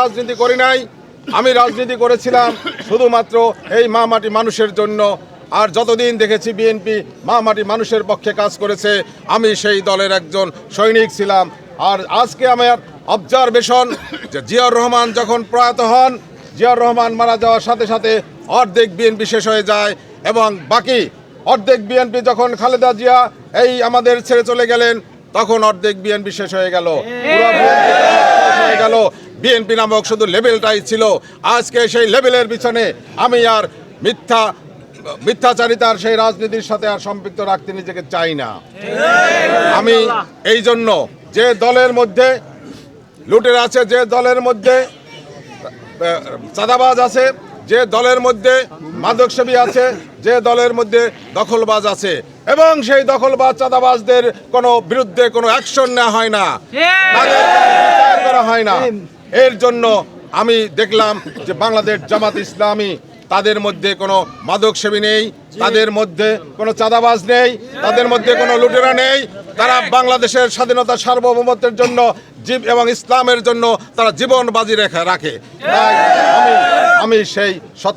রাজনীতি করি নাই। আমি রাজনীতি করেছিলাম শুধুমাত্র এই মা মাটি মানুষের জন্য। আর যতদিন দেখেছি বিএনপি মা মাটি মানুষের পক্ষে কাজ করেছে, আমি সেই দলের একজন সৈনিক ছিলাম। আর আজকে আমার অবজারভেশন যে জিয়াউর রহমান যখন প্রয়াত হন, জিয়াউর রহমান মারা যাওয়ার সাথে সাথে অর্ধেক বিএনপি শেষ হয়ে যায় এবং বাকি অর্ধেক বিএনপি যখন খালেদা জিয়া এই আমাদের ছেড়ে চলে গেলেন, তখন অর্ধেক বিএনপি শেষ হয়ে গেল। পুরো হয়ে গেল। বিএনপি নামক শুধু লেভেলটাই ছিল। আজকে সেই লেভেলের পিছনে আমি আর মিথ্যা, মিথ্যাচারিতার সেই রাজনীতির সাথে আর সম্পৃক্ত রাখতে নিজেকে চাই না। আমি এই জন্য যে দলের মধ্যে লুটের আছে, যে দলের মধ্যে চাঁদাবাজ আছে যে দলের মধ্যে মাদকসেবী আছে যে দলের মধ্যে দখলবাজ আছে। এবং সেই দখলবাজ চাঁদাবাজদের কোনো বিরুদ্ধে কোনো অ্যাকশন নেওয়া হয় না। তাদের করা হয় না। এর জন্য আমি দেখলাম যে বাংলাদেশ জামাত ইসলামী তাদের মধ্যে কোনো মাদকসেবী নেই তাদের মধ্যে কোনো চাঁদাবাজ নেই তাদের মধ্যে কোনো লুটেরা নেই। তারা বাংলাদেশের স্বাধীনতা সার্বভৌমত্বের জন্য জীব এবং ইসলামের জন্য তারা জীবন বাজি রেখে রাখে। আমি আমি সেই সত্য